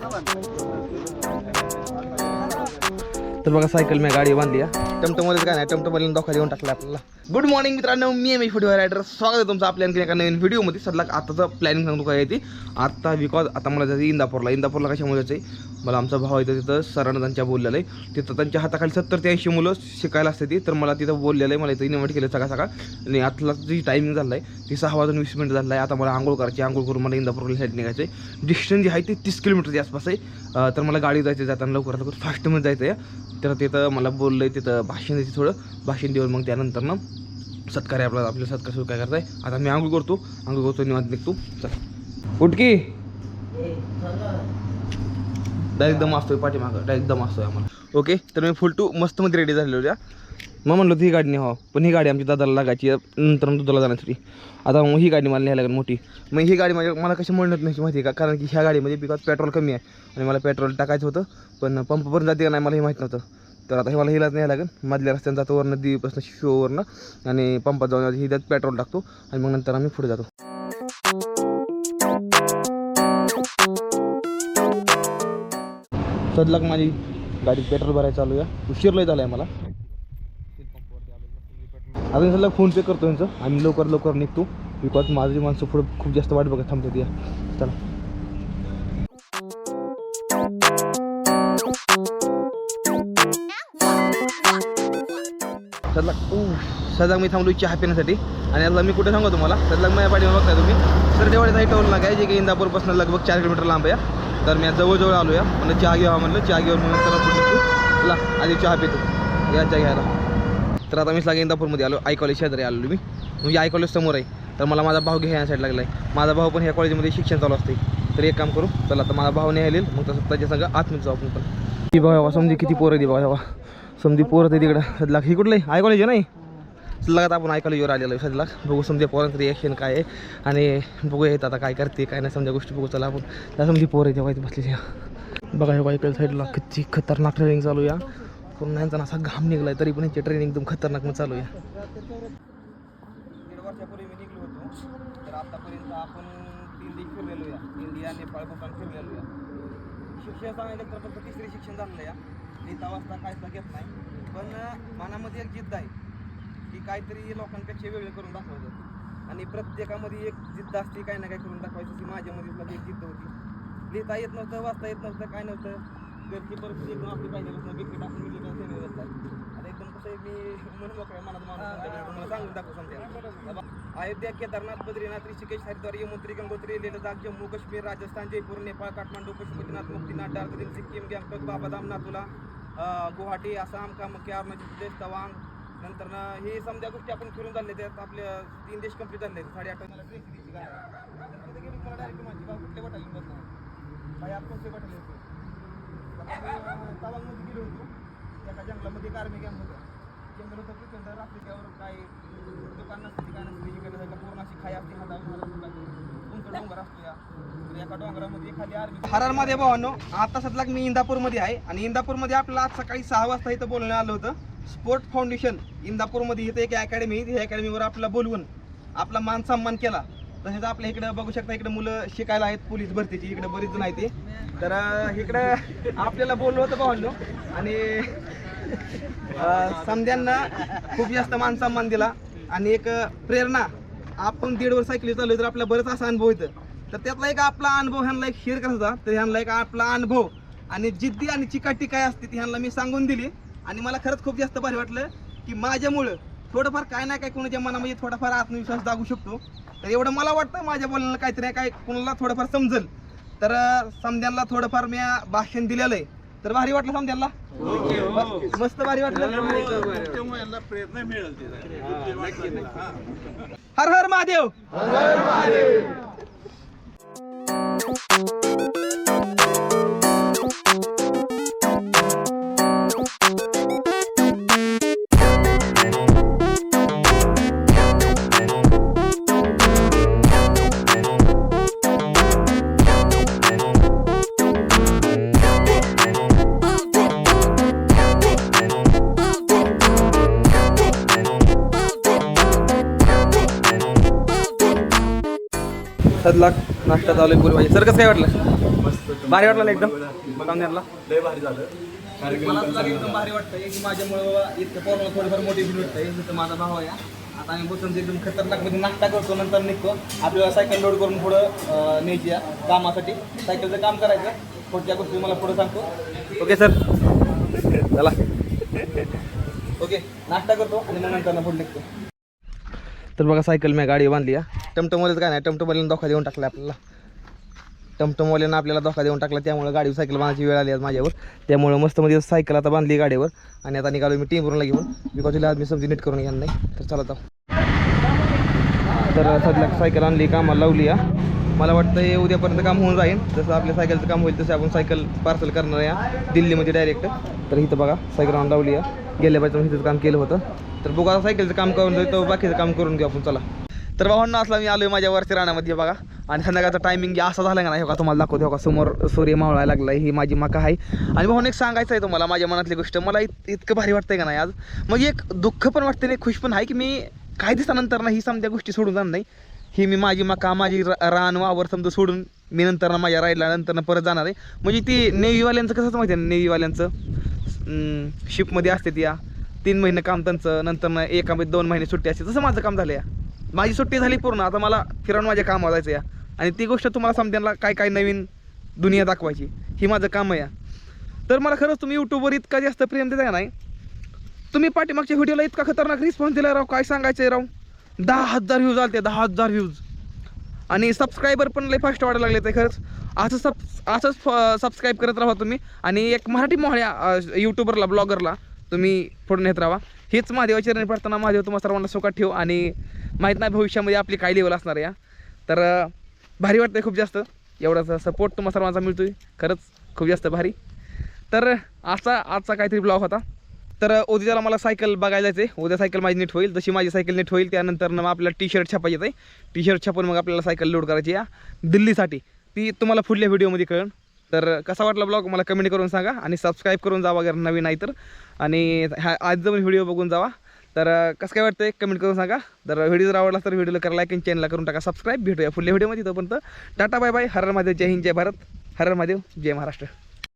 Fala, mano. तर बघा cycle मी गाडी बांधली टमटमध्येच काय नाही टमटमवाल्याने धोका देऊन टाकला आपल्याला. गुड मॉर्निंग मित्रांनो मी एम व्हिडिओ रायडर स्वागत आहे तुमचं आपल्या आणखी एका नवीन व्हिडिओमध्ये सध्या आताचं प्लॅनिंग सांगतो काय येते आत्ता आता बिकॉज आता मला जायचं इंदापूरला. इंदापूरला कशामुळे जायचं आहे? मला आमचा भाव आहे तिथं सरांना त्यांच्या बोललेलं आहे. तिथं त्यांच्या हाताखाली सत्तर ते ऐंशी मुलं शिकायला असते ती. तर मला तिथं बोललेलं आहे मला इथं इन्व्हाइट केलं सकाळ सकाळ. आणि आतला जी टायमिंग झाला आहे ती सहा वाजून वीस मिनिट झाला आहे आता मला आंघोळ करायची आंघोळ करून मला इंदापूरला साईड निघायचं आहे डिस्टन्स जे आहे ते तीस किलोमीटरच्या आसपास आहे. तर मला गाडी जायचं जाताना लवकरात लवकर फास्टमध्ये जायचं आहे तर तिथं मला बोललं आहे तिथं भाषण द्यायचं थोडं. भाषण देऊन मग त्यानंतर ना सत्कार आहे आपला आपल्याला सत्कार सुरू काय करताय? आता मी आंघोळ करतो. आंघोळ करतो निवांत निघतो. चल. उठकी डायरेक्ट दम असतोय पाठीमागं डायरेक्ट दम असतोय आम्हाला. ओके तर मी फुल टू मस्तमध्ये रेडी झालेलो होत्या मग म्हणलं ही गाडी नाही हो पण ही गाडी आमच्या दादाला लागायची नंतर मग दुधाला जाण्यासाठी आता मग ही गाडी मला न्यायला लागेल मोठी. मग ही गाडी माझ्या मला कशी म्हणत नाही माहिती आहे का? कारण की ह्या गाडीमध्ये बिकॉज पेट्रोल कमी आहे आणि मला पेट्रोल टाकायचं होतं पण पंपपर्यंत जाते का नाही मला हे माहीत नव्हतं. तर आता हे मला हिलाच नाही लागेल. मधल्या रस्त्यानं जातो वरनं नदीपासून शिववरनं आणि पंपात जाऊन ही त्यात पेट्रोल टाकतो आणि मग नंतर आम्ही पुढे जातो. सदलाक माझी गाडीत पेट्रोल भरायला चालू आहे. उशीर लय झाला आहे मला. अजून सध्या फोन पे करतो यांचं. आम्ही लवकर लवकर निघतो. बिकॉज माझी माणसं पुढे खूप जास्त वाट बघत थांबतात या. चला. सदलाक सदलाक मी थांबलो चहा पिण्यासाठी. आणि आता मी कुठे सांगू तुम्हाला? सदलाक माझ्या पाठीमा बघताय तुम्ही. सरडेवाडीचा ही टोल लागाय जे की इंदापूरपासून लगभग चार किलोमीटर लांब आहे तर मी आज जवळजवळ आलो या. म्हणलं चहा घ्यावा म्हणलं चहा घेऊन म्हणून चला चला आधी चहा पितो. या चहा घ्यायला. तर आता मी सगळ्या इंदापूरमध्ये आलो आय कॉलेज शेजारी आलो मी. म्हणजे आय कॉलेज समोर आहे. तर मला माझा भाऊ घ्यायला साईड लागला आहे माझा भाऊ पण ह्या कॉलेजमध्ये शिक्षण चालू असते तर एक काम करू चला आता माझा भाऊ नाही मग तसं त्याच्या संग आतमध्ये जाऊ आपण पण. ती भावा समजी किती पोरं आहे भावा समजी पोरं ते तिकडं. सदलाख हे कुठलं? आहे आय कॉलेज आहे नाही सदलागात आपण आय कॉलेजवर आलेलो आहे सदलाख बघू समजे पोरांचं रिॲक्शन काय आहे. आणि बघू येत आता काय करते काय नाही समजा गोष्टी बघू. चला आपण. त्या समजी पोरं आहे तेव्हा बसलेली बघा हे इकडे साईडला किती खतरनाक ट्रेनिंग चालू या पूर्ण यांचा असा घाम निघलाय तरी पण यांची ट्रेनिंग एकदम खतरनाक मग चालू आहे. दीड वर्षापूर्वी मी निघलो होतो. तर आतापर्यंत आपण तीन देश फिरलेलो या. इंडिया नेपाळ भूतान फिरलेलो या. शिक्षण सांगायचं तर फक्त तिसरी शिक्षण झालेलं या. लिहिता वाजता काहीच घेत नाही. पण मनामध्ये एक जिद्द आहे की काहीतरी लोकांपेक्षा वेगळं करून दाखवायचं. आणि प्रत्येकामध्ये एक जिद्द असते काही ना काही करून दाखवायचं. माझ्यामध्ये एक जिद्द होती. लिहिता येत नव्हतं वाचता येत नव्हतं काय नव्हतं. घरची परिस्थिती एकदम आपली पाहिजे नसतं बिकरी टाकून गेली तर सेवे जातात आणि एकदम कसं मी मन मोकळ्या मनात माणूस तुम्हाला सांगून दाखवू समजा अयोध्या केदारनाथ बद्रीनाथ ऋषिकेश हरिद्वार यमुत्री गंगोत्री लेह लडाख जम्मू काश्मीर राजस्थान जयपूर नेपाळ काठमांडू पशुपतीनाथ मुक्तीनाथ दार्जिलिंग सिक्कीम गँगटॉक बाबाधाम नाथुला गुवाहाटी आसाम कामाख्या अरुणाचल प्रदेश तवांग. नंतर ना हे समजा गोष्टी आपण फिरून झाले त्यात आपल्या तीन देश कंप्लीट झाले साडे आठ. मला ट्रेन गेली मला डायरेक्ट माझी कुठल्या येऊन बसणार? आपण कोणते वाटले होते तवांगमध्ये गेलो होतो. एका जंगलामध्ये एक कॅम्प होता. जंगल होतं प्रचंड रात्री त्यावर काय दुकान नसते काय नसते इकडे जायला पूर्ण अशी खाई असते हातावर उंच डोंगर असतो या तर एका डोंगरामध्ये खाली आर्मी हरारमध्ये भावानो आता सध्या मी इंदापूरमध्ये आहे. आणि इंदापूरमध्ये आपल्याला आज सकाळी सहा वाजता इथं बोलण्यात आलं होतं. स्पोर्ट फाउंडेशन इंदापूरमध्ये इथं एक अकॅडमी आहे. ह्या अकॅडमीवर आपल्याला बोलवून आपला मान सन्मान केला. तसेच आपल्या इकडे बघू शकता इकडे मुलं शिकायला आहेत पोलीस भरतीची इकडे बरीच जण ते. तर इकडं आपल्याला बोललो होतं भावांनो. आणि समध्यांना खूप जास्त मान सन्मान दिला. आणि एक प्रेरणा आपण दीड वर्ष सायकली चालू तर आपला बरंच असा अनुभव येतं तर त्यातला एक आपला अनुभव ह्यांना एक शेअर करायचा तर ह्यांना एक आपला अनुभव आणि जिद्दी आणि चिकाटी काय असते ती ह्यांना मी सांगून दिली. आणि मला खरंच खूप जास्त भारी वाटलं की माझ्यामुळं थोडंफार काय ना काय कोणाच्या मनामध्ये थोडाफार आत्मविश्वास दागू शकतो. तर एवढं मला वाटतं माझ्या बोलण्याला काहीतरी काय कोणाला थोडंफार समजेल. तर अं, समद्यांना थोडंफार मी भाषण दिलेलं आहे. तर भारी वाटलं समद्यांना? मस्त भारी वाटलं. प्रेरणा मिळेल हर हर महादेव. सात लाख नाश्ता चालू आहे पुरी सर कसं काय वाटलं? मस्त भारी वाटलं ना एकदम? पाहुण्याला लय भारी झालं. मला तुला एकदम भारी वाटतंय की माझ्यामुळे बाबा इतकं पोराला थोडंफार मोटिवेशन इथं माझा भाव आहे आता आम्ही बसून एकदम खतरनाकमध्ये नाश्ता करतो नंतर निघतो. आपल्याला सायकल लोड करून पुढं न्यायची कामासाठी. सायकलचं काम करायचं. पुढच्या गोष्टी मला पुढं सांगतो. Okay sir. चला. ओके. नाश्ता करतो आणि मग नंतर पुढे निघतो. तर बघा सायकल मी गाडी बांधली या टमटमवालेच काय नाही टमटमवाल्यानं धोका देऊन टाकला आपल्याला. टमटमवाल्यानं आपल्याला धोका देऊन टाकला त्यामुळे गाडीवर सायकल बांधायची वेळ आली आज माझ्यावर. त्यामुळे मस्त मध्ये सायकल आता बांधली गाडीवर. आणि आता निघालो मी टीमवरून घेऊन. बिकॉज तिला आज मी समजी नीट करून घ्या नाही. तर चला जाऊ. तर सध्या सायकल आणली कामाला लावली या मला वाटतं हे उद्यापर्यंत काम होऊन जाईल. जसं आपल्या सायकलचं काम होईल तसं आपण सायकल पार्सल करणार या. दिल्लीमध्ये डायरेक्ट तर इथं बघा सायकल आणून लावली या. गेल्या पाहिजे इथंच काम केलं होतं. तर बघू आता सायकलचं काम करून जाईल तर बाकीचं काम करून घेऊ आपण चला. तर भावांना असला मी आलोय माझ्या वरच्या रानामध्ये बघा. आणि संध्याकाळचा टायमिंग असा झाला का नाही का तुम्हाला दाखवतो. का समोर सूर्य मावळायला लागला ही माझी मका आहे. आणि भाऊन एक सांगायचं आहे तुम्हाला माझ्या मनातली गोष्ट. मला इत इतकं भारी वाटतंय का नाही आज? मग एक दुःख पण वाटते नाही खुश पण आहे की मी काही दिवसानंतर ना ही समजा गोष्टी सोडून जाणार नाही. ही मी माझी मका माझी रा- रान वावर समजा सोडून मी नंतर माझ्या राईडला नंतर परत जाणार आहे. म्हणजे ती नेव्हीवाल्यांचं कसंच माहिती आहे नेव्हीवाल्यांचं? शिपमध्ये असते ती या. तीन महिने काम त्यांचं नंतर ना एकामध्ये दोन महिने सुट्टी असते. तसं माझं काम झालं या. माझी सुट्टी झाली पूर्ण. आता मला फिरून माझ्या काम जायचं या. आणि ती गोष्ट तुम्हाला समजायला काय काय नवीन दुनिया दाखवायची. ही माझं काम आहे या. तर मला खरंच तुम्ही यूट्यूबवर इतका जास्त प्रेम देता नाही? तुम्ही पाठीमागच्या व्हिडिओला इतका खतरनाक रिस्पॉन्स दिला राव. काय सांगायचं आहे राव? दहा हजार व्ह्यूज आले ते दहा हजार व्ह्यूज आणि सबस्क्रायबर पण लय फास्ट वाढायला लागले ते खरंच. असं सब असंच सबस्क्राईब करत राहा तुम्ही. आणि एक मराठी मोहळ्या यूट्यूबरला ब्लॉगरला तुम्ही पुढे नेत राहा. हेच महादेवाची रणी पडताना महादेव तुम्हाला सर्वांना सुखात ठेव. आणि माहीत नाही भविष्यामध्ये आपली काय लेवल असणार आहे या. तर भारी वाटतंय खूप जास्त. एवढाचा सपोर्ट तुम्हाला सर्वांचा मिळतोय. खरंच खूप जास्त भारी. तर असा आजचा काहीतरी ब्लॉग होता. तर उद्याला मला सायकल बघायला जायचं आहे उद्या सायकल माझी नीट होईल. जशी माझी सायकल नीट होईल त्यानंतर मग आपल्याला टी शर्ट छापायचं आहे टी शर्ट छापून मग आपल्याला सायकल लोड करायची या दिल्लीसाठी. ती तुम्हाला पुढल्या व्हिडिओमध्ये कळण तर कसा वाटला ब्लॉग मला कमेंट करून सांगा आणि सबस्क्राईब करून जावा वगैरे नवीन आहे तर. आणि ह्या आज जर व्हिडिओ बघून जावा. तर कसं काय वाटतं कमेंट करून सांगा. तर व्हिडिओ जर आवडला तर व्हिडिओला करा लाईक आणि चॅनलला करून टाका सबस्क्राईब भेटूया पुढल्या व्हिडिओमध्ये तोपर्यंत टाटा बाय बाय. हर महादेव. जय हिंद जय भारत. हर महादेव. जय महाराष्ट्र.